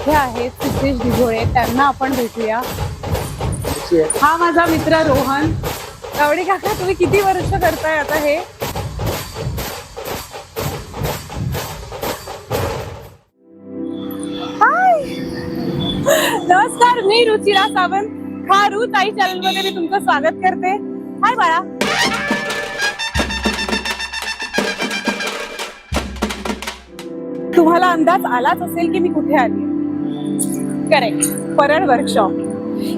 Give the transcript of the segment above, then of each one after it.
इथे आहेत सिद्धेश दिघोळे त्यांना आपण भेटूया. हा माझा मित्र रोहन. गावडे काका तुम्ही किती वर्ष करताय आता हे? नमस्कार मी रुचिरा सावंत. खारू ताई चॅनलमध्ये मी तुमचं स्वागत करते. हाय बाळा. तुम्हाला अंदाज आलाच असेल की मी कुठे आली? करेक्ट परळ वर्कशॉप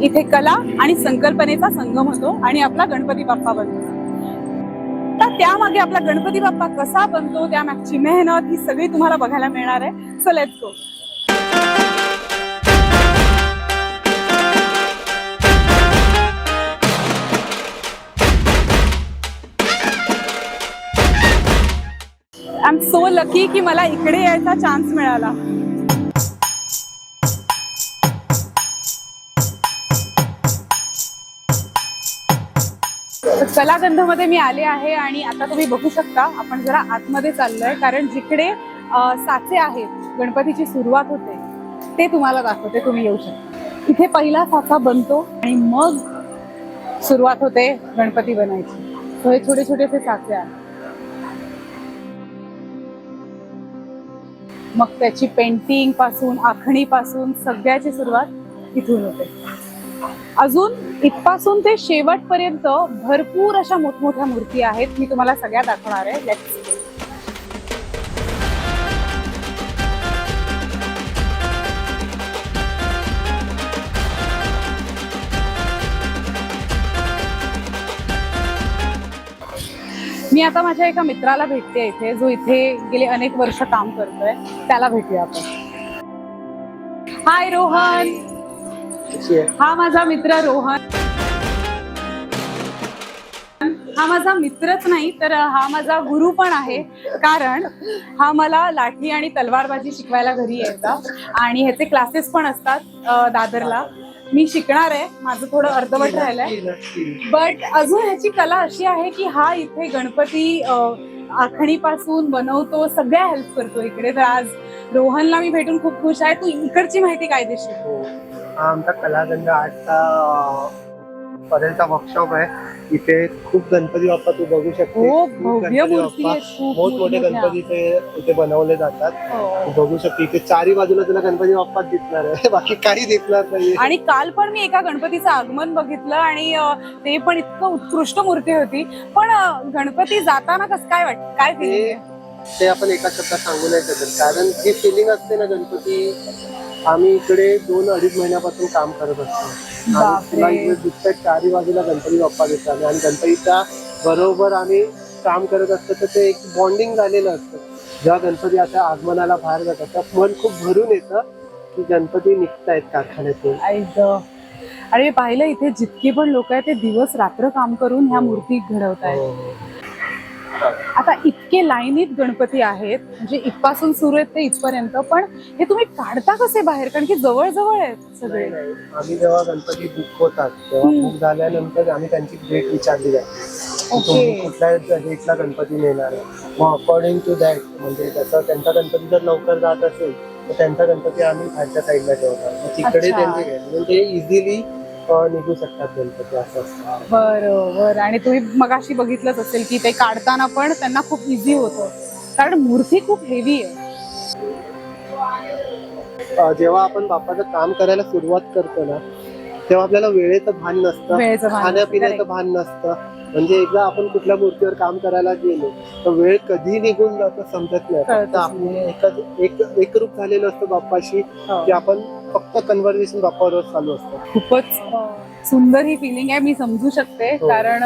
इथे कला आणि संकल्पनेचा संगम होतो आणि आपला गणपती बाप्पा बनतो. तर त्यामागे आपला गणपती बाप्पा कसा बनतो त्यामागची मेहनत ही सगळी तुम्हाला बघायला मिळणार आहे. So let's go I am so lucky की मला इकडे यायचा चान्स मिळाला. कलागंधमध्ये मी आले आहे आणि आता तुम्ही बघू शकता आपण जरा आतमध्ये चाललोय कारण जिकडे साचे आहेत गणपतीची सुरुवात होते ते तुम्हाला दाखवते तुम्ही येऊ शकता. इथे पहिला साचा बनतो आणि मग सुरुवात होते गणपती बनायची. हे छोटे छोटेसे साचे आहेत. मग त्याची पेंटिंगपासून आखणी पासून सगळ्याची सुरुवात इथून होते. अजून इथपासून ते शेवटपर्यंत भरपूर अशा मोठमोठ्या मूर्ती आहेत. मी तुम्हाला सगळ्या दाखवणार आहे. Let's मी आता माझ्या एका मित्राला भेटते इथे जो इथे गेले अनेक वर्ष काम करतोय. त्याला भेटूया आपण. हाय रोहन हा माझा मित्र रोहन. हा माझा मित्रच नाही तर हा माझा गुरु पण आहे. कारण हा मला लाठी आणि तलवारबाजी शिकवायला घरी यायचा. आणि ह्याचे क्लासेस पण असतात दादरला. मी शिकणार आहे माझं थोडं अर्धवट राहिलंय. बट अजून ह्याची कला अशी आहे की हा इथे गणपती आखणीपासून बनवतो सगळ्या हेल्प करतो इकडे. तर आज रोहनला मी भेटून खूप खुश आहे. तू इकडची माहिती काय देशील हो हा आमचा कलागंध आर्टचा पर्यंतचा वर्कशॉप आहे इथे खूप गणपती बाप्पा तू बघू शकते खूप खूप भव्य गणपती मूर्ती बाप्पा आहेत, खूप मोठमोठे. गणपती इथे इथे बनवले जातात हो. तू बघू शकते इथे चारी बाजूला तुला गणपती बाप्पाच दिसणार आहे बाकी काही दिसणार नाही आणि काल पण मी एका गणपतीचं आगमन बघितलं आणि अ, ते पण इतकं उत्कृष्ट मूर्ती होती पण अ, गणपती जाताना कसं काय वाटत काय feeling आहे? ते आपण एका शब्दात सांगू नाही शकत. कारण जी फिलिंग असते ना गणपती आम्ही इकडे दोन अडीच महिन्यापासून काम करत असतो. आणि बापरे. तुला इकडे दिसतंय चारी बाजूला गणपती बाप्पा दिसतात. आणि गणपतीच्या बरोबर आम्ही काम करत असतो तर ते एक बॉन्डिंग झालेलं असतं. जेव्हा गणपती आता आगमनाला बाहेर जातात तर मन खूप भरून येतं की गणपती निघतायत कारखान्यातून. आणि पाहिलं इथे जितके पण लोक आहेत ते दिवस रात्र काम करून ह्या मूर्ती घडवत आहेत हो. आता इतके लाईनीत गणपती आहेत म्हणजे इथपासून सुरू आहेत ते इथपर्यंत पण हे तुम्ही काढता कसे बाहेर कारण की जवळ जवळ आहेत सगळे. आम्ही जेव्हा गणपती बुक होतात तेव्हा. बुक झाल्यानंतर आम्ही त्यांची डेट विचारली जाते. तुम्ही कुठल्या डेटला गणपती नेणार आहे मग अकॉर्डिंग टू दॅट म्हणजे जसं त्यांचा गणपती जर लवकर जात असेल तर त्यांचा गणपती आम्ही खालच्या साईडला मग तिकडे. त्यांचे म्हणजे इझिली निघू शकतात गणपती असं असतं. बरोबर. आणि तुम्ही मगाशी बघितलंच असेल की ते काढताना पण त्यांना खूप इझी होतं. कारण मूर्ती खूप हेवी आहे. अं, जेव्हा आपण बाप्पाचं काम करायला सुरुवात करतो ना तेव्हा आपल्याला वेळेचं भान नसतं. वेळेचं भान नसतं, खाण्यापिण्याचं correct. भान नसतं. म्हणजे एकदा आपण कुठल्या मूर्तीवर काम करायला गेलो तर वेळ कधी निघून जातो समजत नाही. कळतच फक्त आपण एकच एक एकरूप झालेलं असतं बाप्पाशी हो. की आपण फक्त कन्व्हर्सेशन बाप्पावर चालू असतं. खूपच सुंदर ही फिलिंग आहे मी समजू शकते. हो. कारण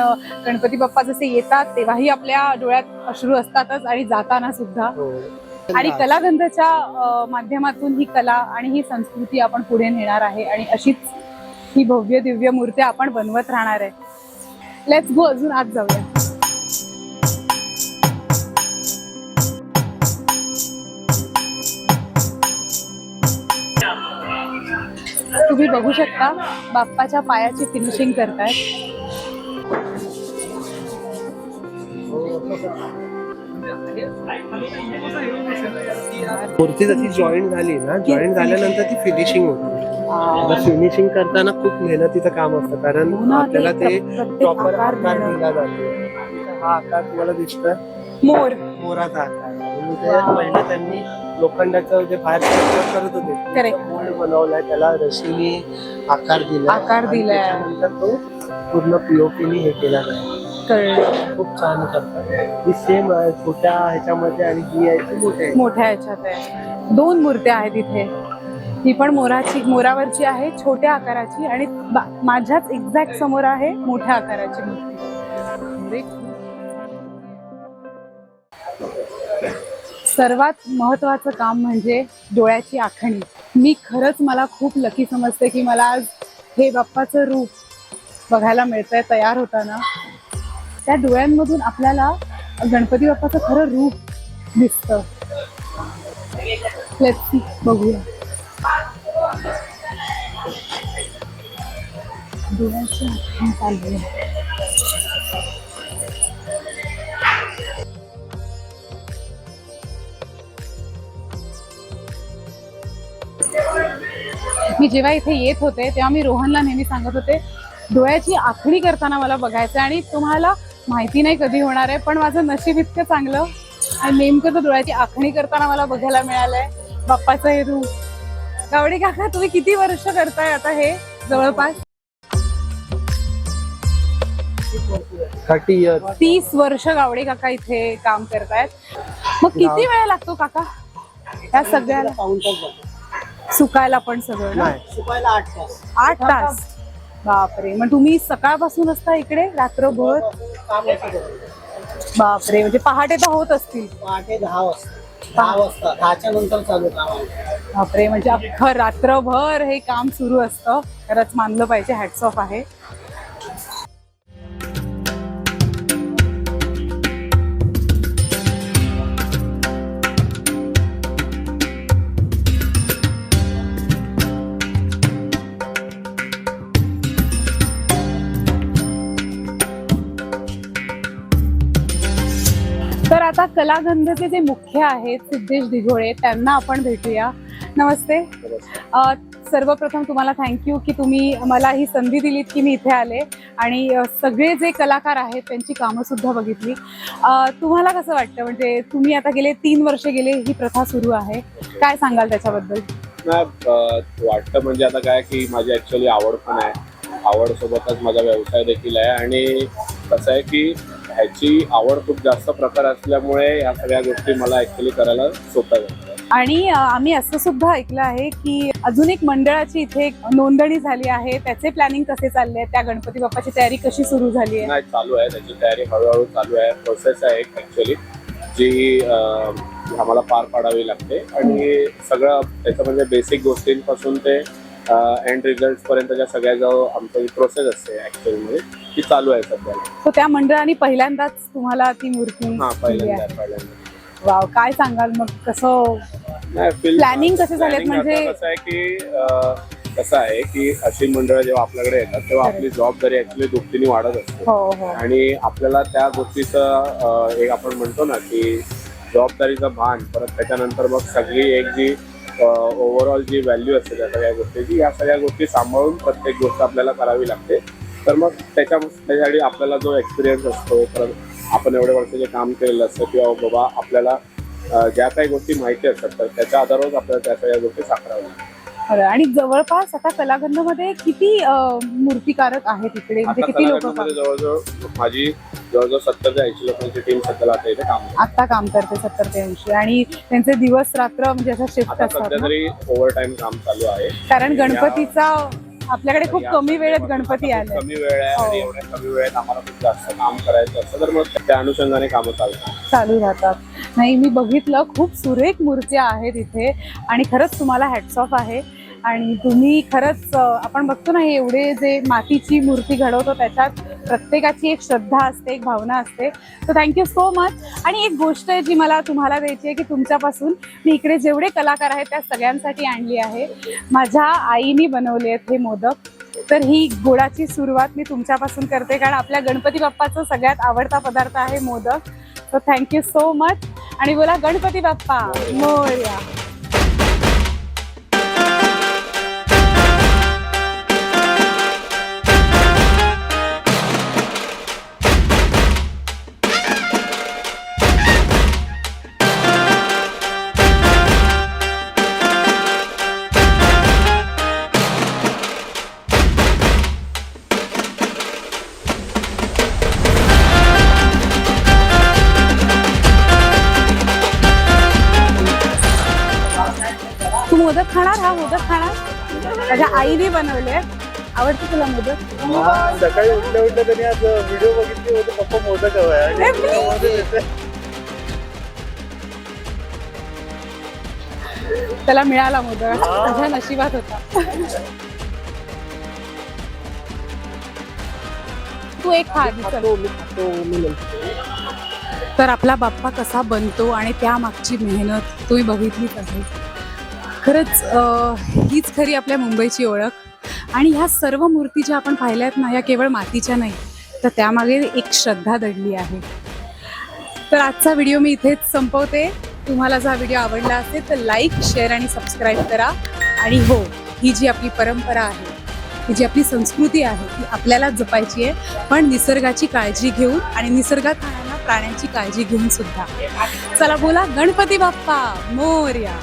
गणपती बाप्पा जसे येतात तेव्हाही आपल्या डोळ्यात अश्रू असतातच आणि जाताना सुद्धा. हो. आणि कलागंधाच्या माध्यमातून ही कला आणि ही संस्कृती आपण पुढे नेणार आहे आणि अशीच ही भव्य दिव्य मूर्ती आपण बनवत राहणार आहे. लेट्स गो अजून आत जाऊया. तुम्ही बघू शकता बाप्पाच्या पायाची फिनिशिंग करतायत. मूर्ती जशी जॉईन झाली ना जॉईन झाल्यानंतर ती फिनिशिंग होते. फिनिशिंग करताना खूप मेहनतीचं काम असतं कारण हो आपल्याला ते प्रॉपर आकार. दिला जातो. हा आकार तुम्हाला दिसतोय? मोर. मोराचा आकार. ते पहिलं त्यांनी लोखंडाचं जे बाहेर करत होते. मोल्ड बनवलाय त्याला रशीने आकार दिला आकार दिलाय. त्याच्यानंतर तो पूर्ण पीओपीने हे केला खूप छान करतात. ही सेम आहे छोट्या ह्याच्यामध्ये आणि ही आहे ती मोठ्या. मोठ्या ह्याच्यात आहे. दोन मूर्त्या आहेत इथे. ही पण मोराची मोरावरची आहे छोट्या आकाराची आणि माझ्याच एक्झॅक्ट समोर आहे मोठ्या आकाराची मूर्ती. सर्वात महत्वाचं काम म्हणजे डोळ्याची आखणी. मी खरंच मला खूप लकी समजते की मला आज हे बाप्पाचं रूप बघायला मिळतंय तयार होताना. त्या डोळ्यांमधून आपल्याला गणपती बाप्पाचं खरं रूप दिसतं. Let's बघूया. डोळ्याची आखणी चालली आहे. मी जेव्हा इथे येत होते तेव्हा मी रोहनला नेहमी सांगत होते डोळ्याची आखणी करताना मला बघायचं आणि तुम्हाला माहिती नाही कधी होणार आहे पण माझं नशीब इतकं चांगलं आणि नेमकं तर डोळ्याची आखणी करताना मला बघायला मिळालंय. बाप्पाचं हे रूप. गावडे काका तुम्ही किती वर्ष करताय आता हे? जवळपास? तीस वर्ष गावडे काका इथे काम करतायत. मग किती वेळ लागतो काका? या सगळ्याला? सुकायला पण सगळं ना? नाही. सुकायला आठ तास. आठ तास? बापरे. मग तुम्ही सकाळपासून असता इकडे रात्रभर? काम असं करतो. बापरे. म्हणजे पहाटे तर होत असतील. पहाटे दहा वाजता. दहा वाजता. दहाच्या नंतर चालू काम. आहे. बापरे. म्हणजे अख्खं रात्रभर हे काम सुरू असतं. खरंच मानलं पाहिजे. हॅट्स ऑफ आहे. आता कलागंधचे जे मुख्य आहेत सिद्धेश दिघोळे त्यांना आपण भेटूया. नमस्ते. सर्वप्रथम तुम्हाला थँक्यू की तुम्ही मला ही संधी दिलीत की मी इथे आले आणि सगळे जे कलाकार आहेत त्यांची कामं सुद्धा बघितली. तुम्हाला कसं वाटतं? म्हणजे तुम्ही आता गेले तीन वर्ष गेले ही प्रथा सुरू आहे. काय सांगाल त्याच्याबद्दल? वाटतं म्हणजे आता काय की माझी ऍक्च्युली आवड पण आहे. आवड सोबतच माझा व्यवसाय देखील आहे आणि कसं आहे की ह्याची आवड खूप जास्त प्रकार असल्यामुळे ह्या सगळ्या गोष्टी मला ऍक्च्युली करायला सोप्या जातात आणि आम्ही असं सुद्धा ऐकलं आहे की अजून एक मंडळाची इथे नोंदणी झाली आहे. त्याचे प्लॅनिंग कसे चालले त्या गणपती बाप्पाची तयारी कशी सुरू झाली आहे? नाही चालू आहे. त्याची तयारी हळूहळू चालू आहे. प्रोसेस आहे एक ऍक्च्युली जी आम्हाला पार पाडावी लागते. आणि सगळं त्याचं म्हणजे बेसिक गोष्टींपासून ते एंड रिझल्ट पर्यंतच्या सगळ्या जो आमची प्रोसेस असते ऍक्च्युअली मध्ये ती चालू आहे सध्या. त्या मंडळाने पहिल्यांदाच तुम्हाला ती मूर्ती हा पहिल्यांदा पहिल्यांदा. वाव काय सांगाल मग? कसं Planning कसे झालेत planning म्हणजे- कसं आहे की कसं आहे की अशी मंडळ जेव्हा आपल्याकडे येतात तेव्हा आपली जबाबदारी ऍक्च्युली दुपटीने वाढत असते. हो हो. आणि आपल्याला त्या गोष्टीचं एक आपण म्हणतो ना की जबाबदारीचं भान परत त्याच्यानंतर मग सगळी एक जी ओव्हरऑल जी व्हॅल्यू असते त्या सगळ्या गोष्टीची या सगळ्या गोष्टी सांभाळून प्रत्येक गोष्ट आपल्याला करावी लागते. तर मग त्याच्या त्याच्यासाठी आपल्याला जो एक्सपिरियन्स असतो परत आपण एवढे वर्ष जे काम केलेलं असतं किंवा बाबा आपल्याला ज्या काही गोष्टी माहिती असतात तर त्याच्या आधारावर आपल्याला त्या सगळ्या गोष्टी साकाराव्या लागतात. खरं. आणि जवळपास आता कलागंधमध्ये किती मूर्तिकारक आहेत इकडे? म्हणजे किती लोक जवळजवळ माझी जवळजवळ सत्तर ते ऐंशी लोकांची टीम सध्याला आता इथे काम करते. आता काम करते सत्तर ते ऐंशी. आणि त्यांचे दिवस रात्र म्हणजे असं शिफ्ट आता असतात सध्या ना? तरी ओव्हर टाइम काम चालू आहे. कारण या- गणपतीचा आपल्याकडे खूप या कमी वेळेत गणपती खूप आले कमी वेळ आहे आणि हो. एवढ्या कमी वेळेत आम्हाला खूप जास्त काम करायचं असतं तर मग त्या अनुषंगाने कामं चालतात. चालू राहतात. नाही मी बघितलं खूप सुरेख मूर्त्या आहेत इथे. आणि खरंच तुम्हाला हॅट्स ऑफ आहे. आणि तुम्ही खरंच आपण बघतो ना एवढे जे मातीची मूर्ती घडवतो त्याच्यात प्रत्येकाची एक श्रद्धा असते एक भावना असते. तर थँक्यू सो मच आणि एक गोष्ट आहे जी मला तुम्हाला द्यायची आहे की तुमच्यापासून मी इकडे जेवढे कलाकार आहेत त्या सगळ्यांसाठी आणली आहे. माझ्या आईने बनवले आहेत हे मोदक. तर ही गोडाची सुरुवात मी तुमच्यापासून करते कारण आपल्या गणपती बाप्पाचा सगळ्यात आवडता पदार्थ आहे मोदक. तर थँक्यू सो मच आणि बोला गणपती बाप्पा मोरया. माझ्या आईने बनवले आवडते तुला मोदक? सकाळी उठल्या उठल्या त्यांनी आज व्हिडिओ बघितली होते पप्पा मोदक हवाय. त्याला मिळाला मोदक. तुझ्या नशिबात होता. तू एक खा. तर आपला बाप्पा कसा बनतो आणि त्या मागची मेहनत तुम्ही बघितलीच आहे खरंच हीच खरी आपल्या मुंबईची ओळख. आणि ह्या सर्व मूर्ती ज्या आपण पाहिल्या आहेत ना ह्या केवळ मातीच्या नाही तर त्यामागे एक श्रद्धा दडली आहे. तर आजचा व्हिडिओ मी इथेच संपवते. तुम्हाला जर हा व्हिडिओ आवडला असेल तर लाईक शेअर आणि सबस्क्राईब करा. आणि हो ही जी आपली परंपरा आहे ही जी आपली संस्कृती आहे ती आपल्याला जपायची आहे. पण निसर्गाची काळजी घेऊन आणि निसर्गात राहणाऱ्या प्राण्यांची काळजी घेऊन सुद्धा. चला बोला गणपती बाप्पा मोर्या.